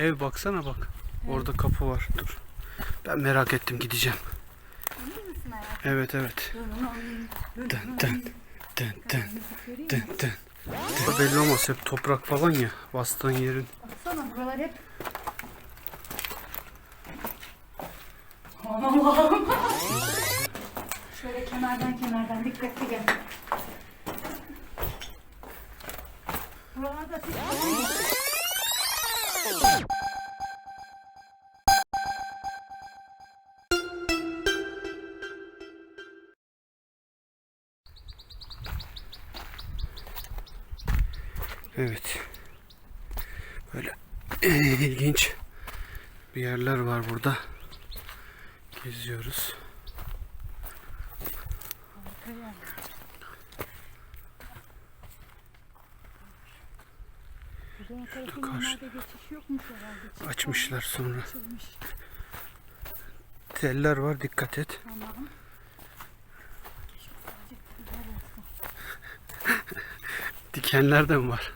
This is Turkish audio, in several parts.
Ev baksana bak. Orada kapı var. Dur. Ben merak ettim gideceğim. Evet evet. Dın dın dın dın dın dın. Burada belli olmaz hep toprak falan ya bastığın yerin. Baksana buralar hep Aman. Şöyle kenardan kenardan dikkatli gel. Buralarda yok. Evet. Böyle ilginç bir yerler var burada. Geziyoruz. Buradan karşı-. Açmışlar sonra. Açılmış. Teller var dikkat et. Tamam. Dikenler de mi var?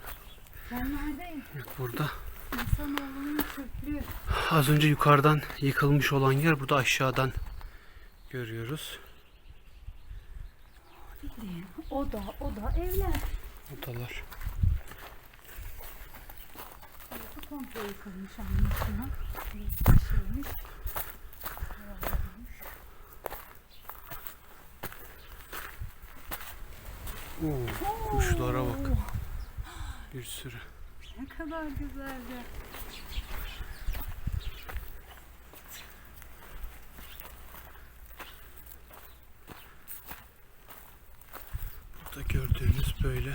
Ben neredeyim? Burada. İnsanoğlunun çöplüğü. Az önce yukarıdan yıkılmış olan yer burada aşağıdan görüyoruz. Bildiğin oda, oda, evler. Odalar. Burası komple yıkılmış. Burası şeymiş. Oo, kuşlara bak. Bir sürü. Ne kadar güzeldi. Burada gördüğünüz böyle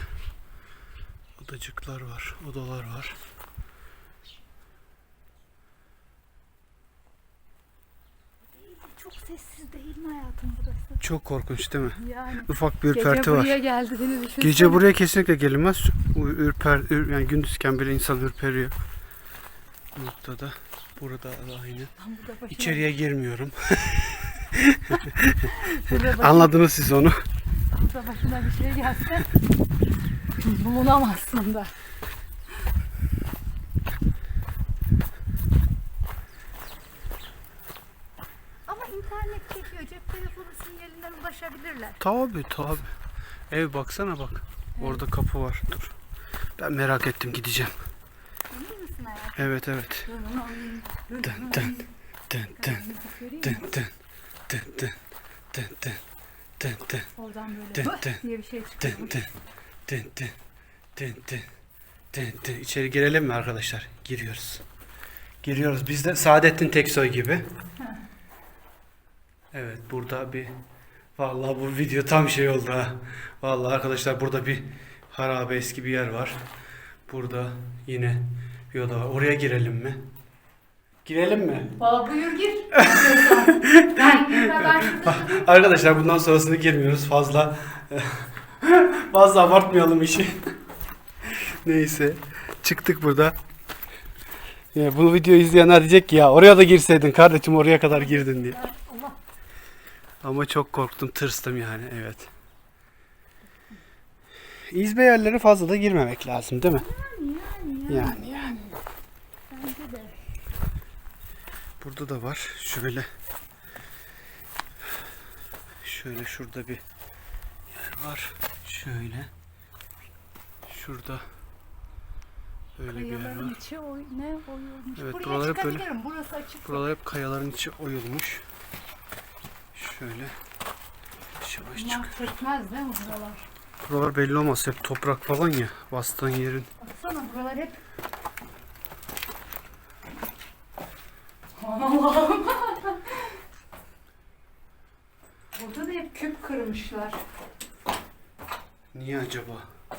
odacıklar var, odalar var. Çok sessiz değil mi hayatım burası? Çok korkunç değil mi? Yani Ufak bir gece ürperti var. buraya geldiğini düşünsene. Gece buraya kesinlikle gelinmez. Ürper, ür, yani gündüzken bile insan ürperiyor. Bu noktada. Burada da aynı. Burada İçeriye girmiyorum. Anladınız siz onu. burada başına bir şey gelse bulunamazsın da. Ama internet çekiyor. Cep telefonu sinyalinden ulaşabilirler. Tabi tabi. Ev baksana bak. Orada kapı var. Dur. Ben merak ettim gideceğim. Emin misin hayatım? Evet evet. Dın dın dın dın dın dın dın dın dın dın dın dın dın Oradan böyle Dın dın diye bir şey dın çıkıyormuş. dın dın dın dın dın dın dın. İçeri girelim mi arkadaşlar? Giriyoruz. Giriyoruz. Biz de Saadettin Teksoy gibi. Evet burada bir Vallahi bu video tam şey oldu ha. Vallahi arkadaşlar burada bir harabe eski bir yer var. Burada yine bir oda var. Oraya girelim mi? Girelim mi? Valla buyur gir. ben. Arkadaşlar bundan sonrasını girmiyoruz. Fazla fazla abartmayalım işi. Neyse. Çıktık burada. Ya bu videoyu izleyenler diyecek ki ya oraya da girseydin kardeşim oraya kadar girdin diye. Ama çok korktum, tırstım yani evet. İzbe yerlere fazla da girmemek lazım değil mi? Yani yani. Yani yani. Bence de. Burada da var. Şöyle. Şöyle şurada bir yer var. Şöyle. Şurada. Böyle bir yer var. içi oy, ne oyulmuş. Evet, Buraya buralar hep böyle-. Burası açık. Buralar hep kayaların içi oyulmuş. Şöyle. Yavaş yavaş çık. Bunlar çökmez değil mi buralar? Buralar belli olmaz. Hep toprak falan ya. Bastığın yerin. Baksana buralar hep Allah'ım. Burada da hep küp kırmışlar. Niye acaba?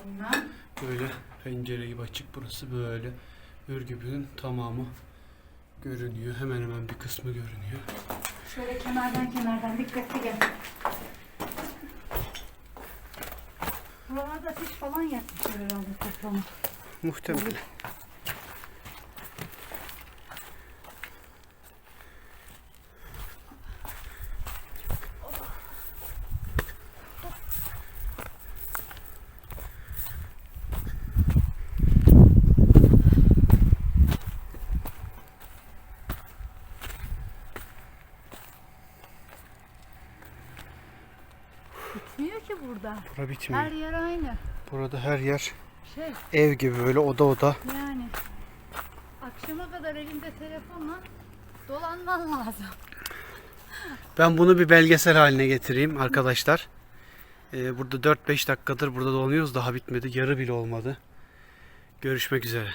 Bilmem. Böyle pencere gibi açık burası böyle. Ürgüp'ün tamamı görünüyor. Hemen hemen bir kısmı görünüyor. Şöyle kenardan kenardan dikkatli gel. Buralarda fiş falan yapmışlar herhalde toplama. Muhtemelen. Burada. Bura bitmiyor. Her yer aynı. Burada her yer Şey ev gibi böyle oda oda. yani akşama kadar elinde telefonla dolanman lazım. Ben bunu bir belgesel haline getireyim arkadaşlar. Ee, burada 4-5 dakikadır burada dolanıyoruz daha bitmedi. Yarı bile olmadı. Görüşmek üzere.